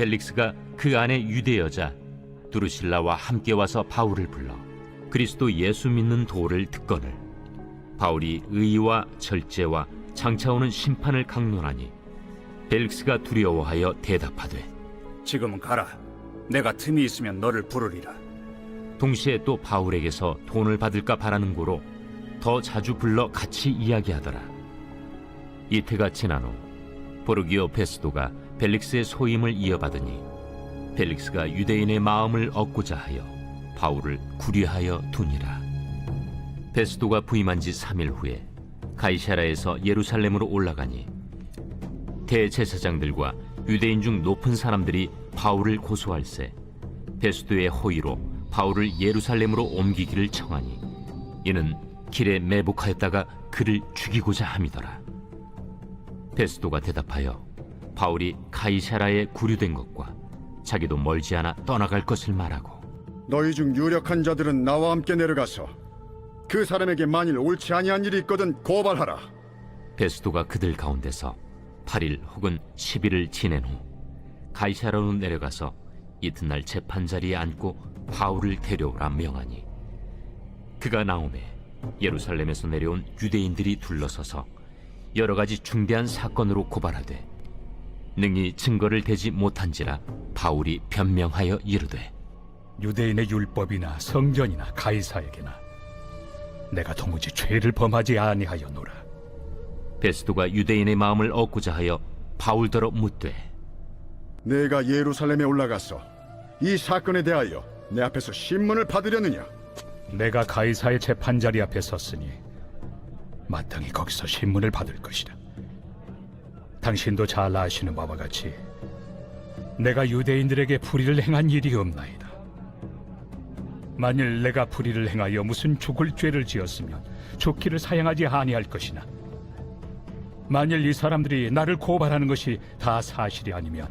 벨릭스가 그 안에 유대 여자 두루실라와 함께 와서 바울을 불러 그리스도 예수 믿는 도를 듣거늘 바울이 의와 절제와 장차 오는 심판을 강론하니 벨릭스가 두려워하여 대답하되 지금은 가라. 내가 틈이 있으면 너를 부르리라. 동시에 또 바울에게서 돈을 받을까 바라는 고로 더 자주 불러 같이 이야기하더라. 이태가 지난 후 보르기오 페스도가 벨릭스의 소임을 이어받으니 벨릭스가 유대인의 마음을 얻고자 하여 바울을 구리하여 두니라. 페스도가 부임한 지 3일 후에 가이사라에서 예루살렘으로 올라가니 대제사장들과 유대인 중 높은 사람들이 바울을 고소할세 베스도의 호의로 바울을 예루살렘으로 옮기기를 청하니 이는 길에 매복하였다가 그를 죽이고자 함이더라. 베스도가 대답하여 바울이 가이사라에 구류된 것과 자기도 멀지 않아 떠나갈 것을 말하고 너희 중 유력한 자들은 나와 함께 내려가서 그 사람에게 만일 옳지 아니한 일이 있거든 고발하라. 베스도가 그들 가운데서 8일 혹은 10일을 지낸 후 가이사라로 내려가서 이튿날 재판 자리에 앉고 바울을 데려오라 명하니 그가 나오매 예루살렘에서 내려온 유대인들이 둘러서서 여러 가지 중대한 사건으로 고발하되 능히 증거를 대지 못한지라 바울이 변명하여 이르되 유대인의 율법이나 성전이나 가이사에게나 내가 도무지 죄를 범하지 아니하였노라. 베스도가 유대인의 마음을 얻고자 하여 바울더러 묻되 내가 예루살렘에 올라가서 이 사건에 대하여 내 앞에서 신문을 받으려느냐? 내가 가이사의 재판 자리 앞에 섰으니 마땅히 거기서 신문을 받을 것이다. 당신도 잘 아시는 바와 같이 내가 유대인들에게 불의를 행한 일이 없나이다. 만일 내가 불의를 행하여 무슨 죽을 죄를 지었으면 죽기를 사양하지 아니할 것이나 만일 이 사람들이 나를 고발하는 것이 다 사실이 아니면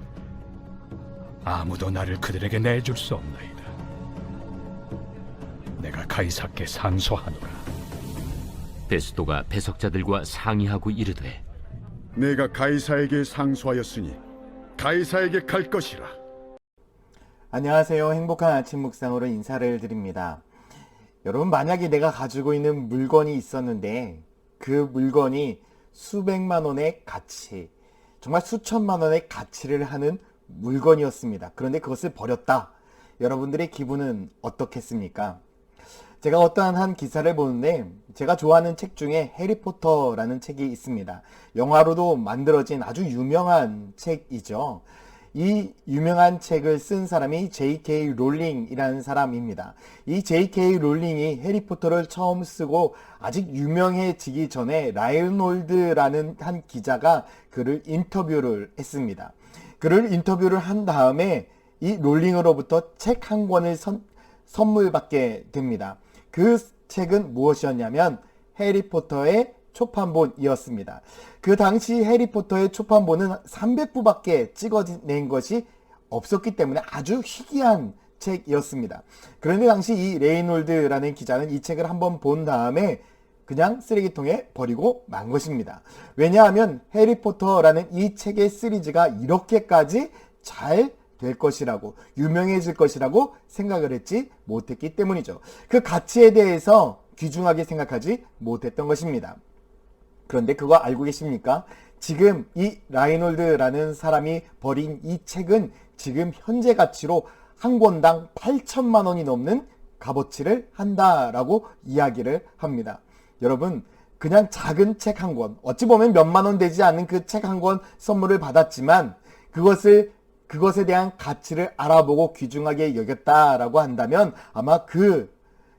아무도 나를 그들에게 내줄 수 없나이다. 내가 가이사께 상소하노라. 베스도가 배석자들과 상의하고 이르되 내가 가이사에게 상소하였으니 가이사에게 갈 것이라. 안녕하세요. 행복한 아침 묵상으로 인사를 드립니다. 여러분, 만약에 내가 가지고 있는 물건이 있었는데 그 물건이 수백만 원의 가치, 정말 수천만 원의 가치를 하는 물건이었습니다. 그런데 그것을 버렸다. 여러분들의 기분은 어떻겠습니까? 제가 어떠한 한 기사를 보는데 제가 좋아하는 책 중에 해리포터라는 책이 있습니다. 영화로도 만들어진 아주 유명한 책이죠. 이 유명한 책을 쓴 사람이 J.K. 롤링이라는 사람입니다. 이 J.K. 롤링이 해리포터를 처음 쓰고 아직 유명해지기 전에 라이놀드라는 한 기자가 그를 인터뷰를 했습니다. 그를 인터뷰를 한 다음에 이 롤링으로부터 책 한 권을 선, 선물 받게 됩니다. 그 책은 무엇이었냐면 해리포터의 초판본이었습니다. 그 당시 해리포터의 초판본은 300부밖에 찍어낸 것이 없었기 때문에 아주 희귀한 책이었습니다. 그런데 당시 이 레이놀드라는 기자는 이 책을 한번 본 다음에 그냥 쓰레기통에 버리고 만 것입니다. 왜냐하면 해리포터라는 이 책의 시리즈가 이렇게까지 잘 될 것이라고 유명해질 것이라고 생각을 했지 못했기 때문이죠. 그 가치에 대해서 귀중하게 생각하지 못했던 것입니다. 그런데 그거 알고 계십니까? 지금 이 라이놀드라는 사람이 버린 이 책은 지금 현재 가치로 한 권당 8천만 원이 넘는 값어치를 한다라고 이야기를 합니다. 여러분, 그냥 작은 책 한 권, 어찌 보면 몇만 원 되지 않는 그책 한 권 선물을 받았지만 그것을 그것에 대한 가치를 알아보고 귀중하게 여겼다라고 한다면 아마 그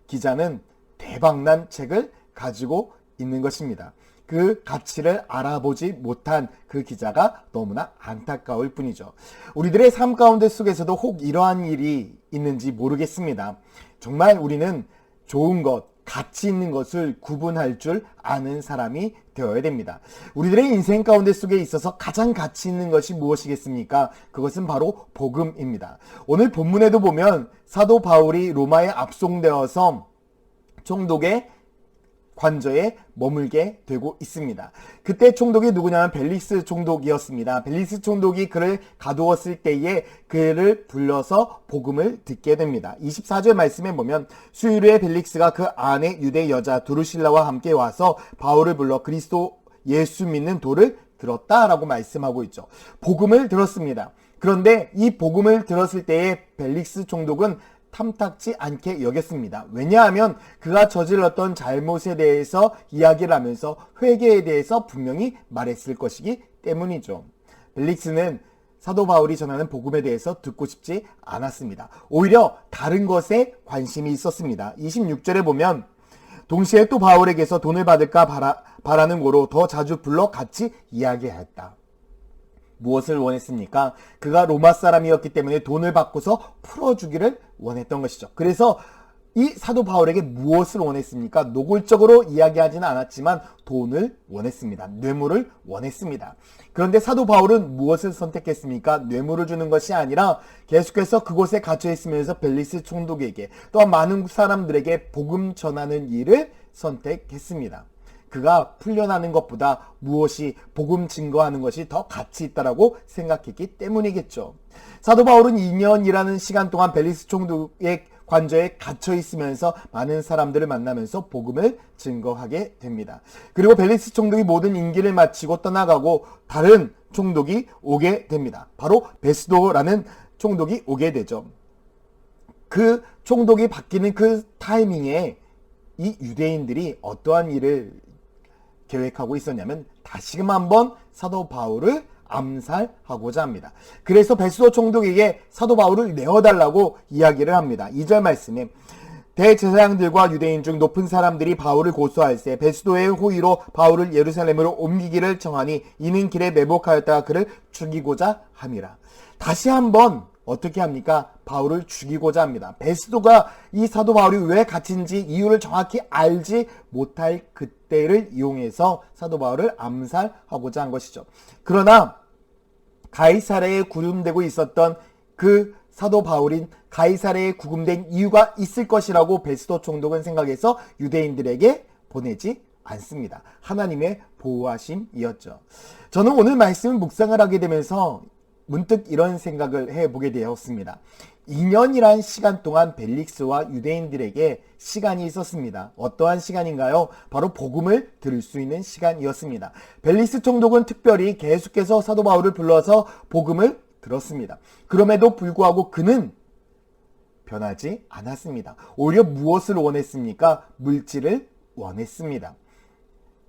기자는 대박난 책을 가지고 있는 것입니다. 그 가치를 알아보지 못한 그 기자가 너무나 안타까울 뿐이죠. 우리들의 삶 가운데 속에서도 혹 이러한 일이 있는지 모르겠습니다. 정말 우리는 좋은 것, 가치 있는 것을 구분할 줄 아는 사람이 되어야 됩니다. 우리들의 인생 가운데 속에 있어서 가장 가치 있는 것이 무엇이겠습니까? 그것은 바로 복음입니다. 오늘 본문에도 보면 사도 바울이 로마에 압송되어서 총독의 관저에 머물게 되고 있습니다. 그때 총독이 누구냐면 벨리스 총독이었습니다. 벨리스 총독이 그를 가두었을 때에 그를 불러서 복음을 듣게 됩니다. 24절 말씀에 보면 수유르의 벨릭스가 그 아내 유대 여자 두루실라와 함께 와서 바울을 불러 그리스도 예수 믿는 도를 들었다라고 말씀하고 있죠. 복음을 들었습니다. 그런데 이 복음을 들었을 때에 벨릭스 총독은 탐탁지 않게 여겼습니다. 왜냐하면 그가 저질렀던 잘못에 대해서 이야기를 하면서 회개에 대해서 분명히 말했을 것이기 때문이죠. 벨릭스는 사도 바울이 전하는 복음에 대해서 듣고 싶지 않았습니다. 오히려 다른 것에 관심이 있었습니다. 26절에 보면 동시에 또 바울에게서 돈을 받을까 바라, 바라는 고로 더 자주 불러 같이 이야기하였다. 무엇을 원했습니까? 그가 로마 사람이었기 때문에 돈을 받고서 풀어주기를 원했던 것이죠. 그래서 이 사도 바울에게 무엇을 원했습니까? 노골적으로 이야기하지는 않았지만 돈을 원했습니다. 뇌물을 원했습니다. 그런데 사도 바울은 무엇을 선택했습니까? 뇌물을 주는 것이 아니라 계속해서 그곳에 갇혀 있으면서 벨리스 총독에게 또한 많은 사람들에게 복음 전하는 일을 선택했습니다. 그가 풀려나는 것보다 무엇이 복음 증거하는 것이 더 가치 있다라고 생각했기 때문이겠죠. 사도 바울은 2년이라는 시간 동안 벨리스 총독의 관저에 갇혀 있으면서 많은 사람들을 만나면서 복음을 증거하게 됩니다. 그리고 벨리스 총독이 모든 임기를 마치고 떠나가고 다른 총독이 오게 됩니다. 바로 베스도라는 총독이 오게 되죠. 그 총독이 바뀌는 그 타이밍에 이 유대인들이 어떠한 일을 계획하고 있었냐면 다시금 한번 사도 바울을 암살하고자 합니다. 그래서 베스도 총독에게 사도 바울을 내어달라고 이야기를 합니다. 2절 말씀에 대제사장들과 유대인 중 높은 사람들이 바울을 고소할세 베스도의 호의로 바울을 예루살렘으로 옮기기를 정하니 이는 길에 매복하였다가 그를 죽이고자 함이라. 다시 한번 어떻게 합니까? 바울을 죽이고자 합니다. 베스도가 이 사도 바울이 왜 갇힌지 이유를 정확히 알지 못할 그때를 이용해서 사도 바울을 암살하고자 한 것이죠. 그러나 가이사레에 구름되고 있었던 그 사도 바울인 가이사레에 구금된 이유가 있을 것이라고 베스도 총독은 생각해서 유대인들에게 보내지 않습니다. 하나님의 보호하심이었죠. 저는 오늘 말씀을 묵상을 하게 되면서 문득 이런 생각을 해보게 되었습니다. 2년이란 시간 동안 벨릭스와 유대인들에게 시간이 있었습니다. 어떠한 시간인가요? 바로 복음을 들을 수 있는 시간이었습니다. 벨릭스 총독은 특별히 계속해서 사도 바울을 불러서 복음을 들었습니다. 그럼에도 불구하고 그는 변하지 않았습니다. 오히려 무엇을 원했습니까? 물질을 원했습니다.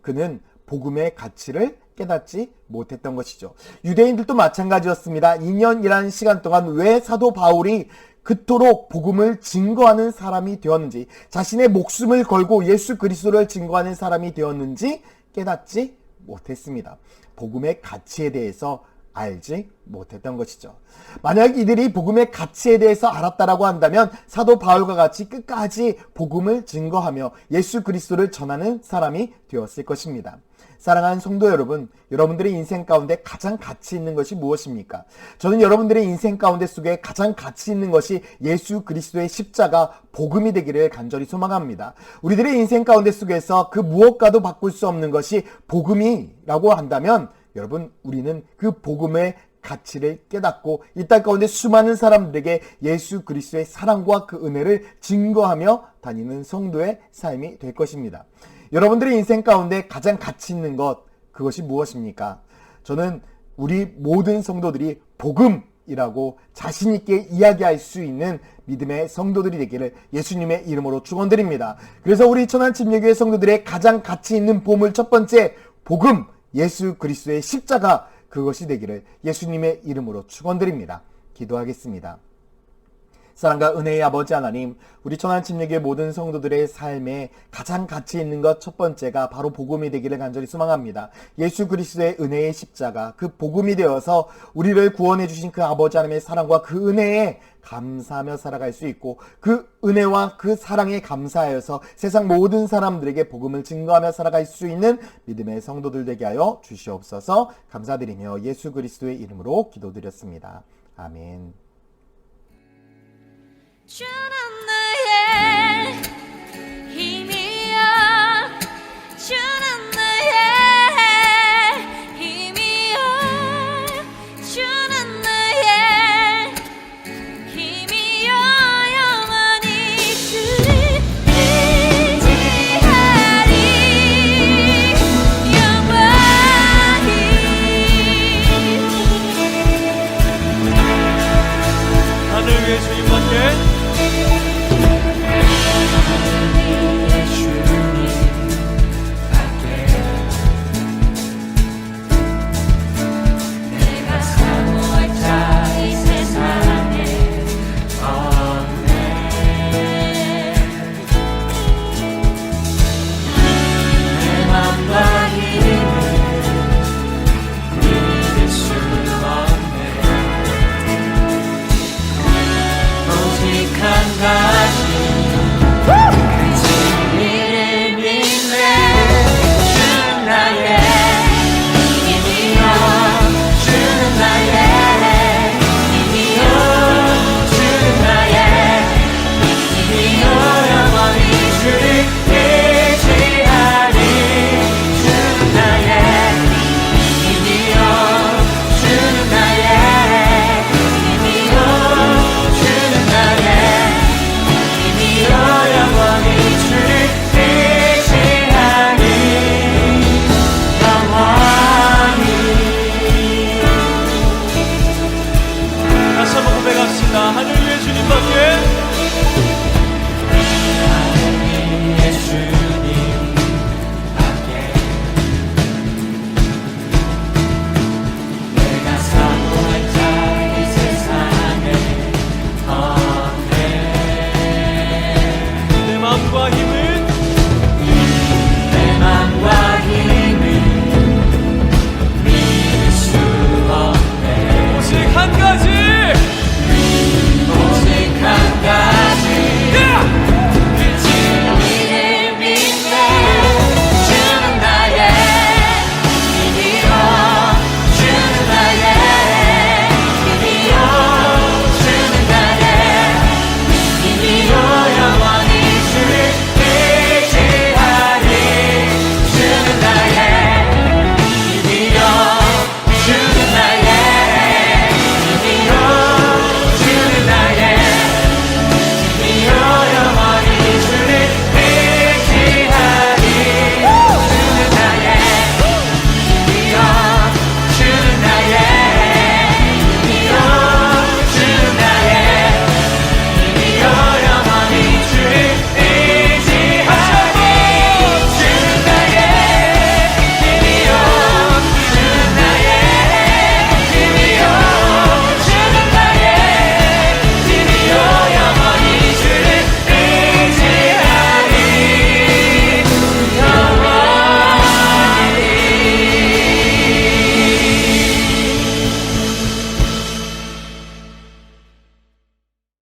그는 복음의 가치를 깨닫지 못했던 것이죠. 유대인들도 마찬가지였습니다. 2년이라는 시간 동안 왜 사도 바울이 그토록 복음을 증거하는 사람이 되었는지, 자신의 목숨을 걸고 예수 그리스도를 증거하는 사람이 되었는지 깨닫지 못했습니다. 복음의 가치에 대해서 알지 못했던 것이죠. 만약 이들이 복음의 가치에 대해서 알았다라고 한다면 사도 바울과 같이 끝까지 복음을 증거하며 예수 그리스도를 전하는 사람이 되었을 것입니다. 사랑하는 성도 여러분, 여러분들의 인생 가운데 가장 가치 있는 것이 무엇입니까? 저는 여러분들의 인생 가운데 속에 가장 가치 있는 것이 예수 그리스도의 십자가 복음이 되기를 간절히 소망합니다. 우리들의 인생 가운데 속에서 그 무엇과도 바꿀 수 없는 것이 복음이라고 한다면 여러분 우리는 그 복음의 가치를 깨닫고 이 땅 가운데 수많은 사람들에게 예수 그리스도의 사랑과 그 은혜를 증거하며 다니는 성도의 삶이 될 것입니다. 여러분들의 인생 가운데 가장 가치 있는 것 그것이 무엇입니까? 저는 우리 모든 성도들이 복음이라고 자신 있게 이야기할 수 있는 믿음의 성도들이 되기를 예수님의 이름으로 축원드립니다. 그래서 우리 천안 침례교회 성도들의 가장 가치 있는 보물 첫 번째 복음 예수 그리스도의 십자가 그것이 되기를 예수님의 이름으로 축원드립니다. 기도하겠습니다. 사랑과 은혜의 아버지 하나님, 우리 천안 침례교회 모든 성도들의 삶에 가장 가치 있는 것 첫 번째가 바로 복음이 되기를 간절히 소망합니다. 예수 그리스도의 은혜의 십자가, 그 복음이 되어서 우리를 구원해 주신 그 아버지 하나님의 사랑과 그 은혜에 감사하며 살아갈 수 있고 그 은혜와 그 사랑에 감사하여서 세상 모든 사람들에게 복음을 증거하며 살아갈 수 있는 믿음의 성도들 되게 하여 주시옵소서 감사드리며 예수 그리스도의 이름으로 기도드렸습니다. 아멘. 주는 나의 힘이여. 주는